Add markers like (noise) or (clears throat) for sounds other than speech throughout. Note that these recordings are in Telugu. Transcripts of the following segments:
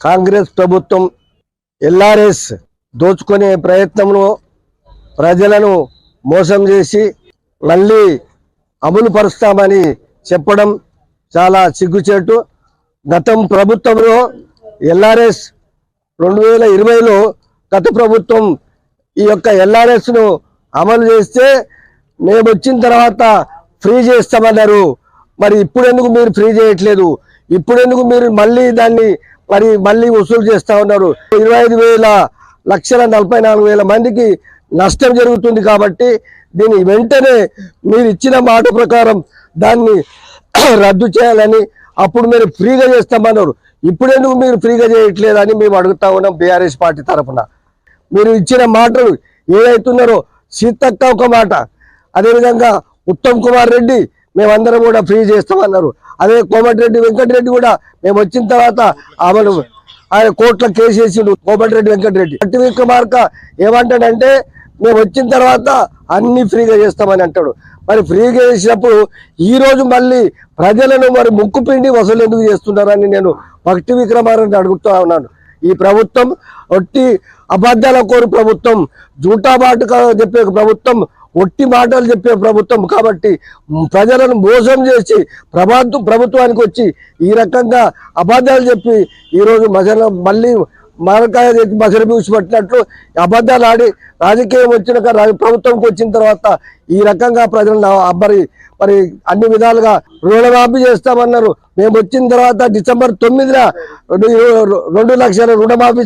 కాంగ్రెస్ ప్రభుత్వం ఎల్ఆర్ఎస్ దోచుకునే ప్రయత్నంలో ప్రజలను మోసం చేసి మళ్ళీ అమలు పరుస్తామని చెప్పడం చాలా సిగ్గుచేటు. గతం ప్రభుత్వంలో ఎల్ఆర్ఎస్ రెండు వేల ఇరవైలో గత ప్రభుత్వం ఈ యొక్క ఎల్ఆర్ఎస్ను అమలు చేస్తే మేము వచ్చిన తర్వాత ఫ్రీ చేస్తామన్నారు. మరి ఇప్పుడు ఎందుకు మీరు ఫ్రీ చేయట్లేదు? ఇప్పుడెందుకు మీరు మళ్ళీ దాన్ని మరి మళ్ళీ వసూలు చేస్తా ఉన్నారు. ఇరవై ఐదు వేల లక్షల నలభై నాలుగు వేల మందికి నష్టం జరుగుతుంది కాబట్టి దీన్ని వెంటనే మీరు ఇచ్చిన మాట ప్రకారం దాన్ని (clears throat) రద్దు చేయాలని అప్పుడు మీరు ఫ్రీగా చేస్తామన్నారు. ఇప్పుడు ఎందుకు మీరు ఫ్రీగా చేయట్లేదని మేము అడుగుతా ఉన్నాం బీఆర్ఎస్ పార్టీ తరఫున మీరు ఇచ్చిన మాటలు ఏదైతున్నారో సీతక్క ఒక మాట. అదేవిధంగా ఉత్తమ్ కుమార్ రెడ్డి మేమందరం కూడా ఫ్రీ చేస్తామన్నారు. అదే కోమటిరెడ్డి వెంకటరెడ్డి కూడా మేము వచ్చిన తర్వాత ఆమెను ఆయన కోర్టులో కేసు వేసిండు కోమటిరెడ్డి వెంకటరెడ్డి. అట్టి విక్రమార్క ఏమంటాడంటే మేము వచ్చిన తర్వాత అన్ని ఫ్రీగా చేస్తామని అంటాడు. మరి ఫ్రీగా చేసినప్పుడు ఈ రోజు మళ్ళీ ప్రజలను మరి ముక్కు పిండి వసూలు ఎందుకు చేస్తున్నారని నేను భక్తి విక్రమార్కని అడుగుతా ఉన్నాను. ఈ ప్రభుత్వం ఒట్టి అబద్ధాల కోరు ప్రభుత్వం జూటాబాటు చెప్పే ప్రభుత్వం ఒట్టి మాటలు చెప్పే ప్రభుత్వం కాబట్టి ప్రజలను మోసం చేసి ప్రభుత్వ ప్రభుత్వానికి వచ్చి ఈ రకంగా అబద్ధాలు చెప్పి ఈరోజు మసల మళ్ళీ మరకాయ మసలు పూసి పట్టినట్లు అబద్ధాలు ఆడి రాజకీయం వచ్చినాక ప్రభుత్వంకి వచ్చిన తర్వాత ఈ రకంగా ప్రజలను అబ్బరి మరి అన్ని విధాలుగా రుణమాఫీ చేస్తామన్నారు. మేము వచ్చిన తర్వాత డిసెంబర్ తొమ్మిదిన రెండు- లక్షల రుణమాఫీ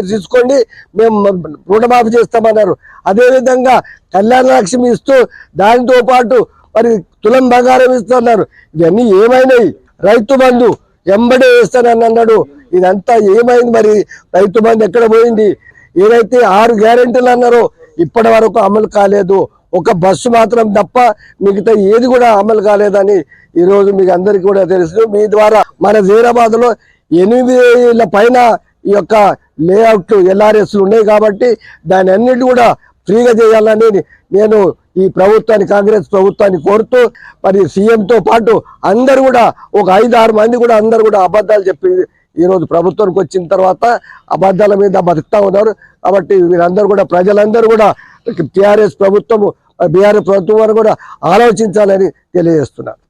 తీసుకోండి మేము రుణమాఫీ చేస్తామన్నారు. అదేవిధంగా కళ్యాణ లక్ష్మి ఇస్తూ దానితో పాటు మరి తులం బంగారం ఇస్తున్నారు. ఇవన్నీ ఏమైనాయి? రైతు బంధు ఎంబడే వేస్తానని అన్నాడు. ఇదంతా ఏమైంది మరి? రైతు బంధు ఎక్కడ పోయింది? ఏదైతే ఆరు గ్యారెంటీలు అన్నారో ఇప్పటి వరకు అమలు కాలేదు. ఒక బస్సు మాత్రం తప్ప మిగతా ఏది కూడా అమలు కాలేదని ఈరోజు మీకు అందరికీ కూడా తెలుసు. మీ ద్వారా మన జీరాబాద్లో ఎనిమిది పైన ఈ యొక్క లేఅవుట్లు ఎల్ఆర్ఎస్లు ఉన్నాయి కాబట్టి దాని అన్నిటి కూడా ఫ్రీగా చేయాలని నేను ఈ ప్రభుత్వాన్ని కాంగ్రెస్ ప్రభుత్వాన్ని కోరుతూ మరి సీఎంతో పాటు అందరు కూడా ఒక ఐదు ఆరు మంది కూడా అందరు కూడా అబద్ధాలు చెప్పి ఈరోజు ప్రభుత్వానికి వచ్చిన తర్వాత అబద్ధాల మీద బతుకుతా ఉన్నారు. కాబట్టి వీరందరూ కూడా ప్రజలందరూ కూడా టీఆర్ఎస్ ప్రభుత్వము బీఆర్ ప్రభుత్వం వారు కూడా ఆలోచించాలని తెలియజేస్తున్నారు.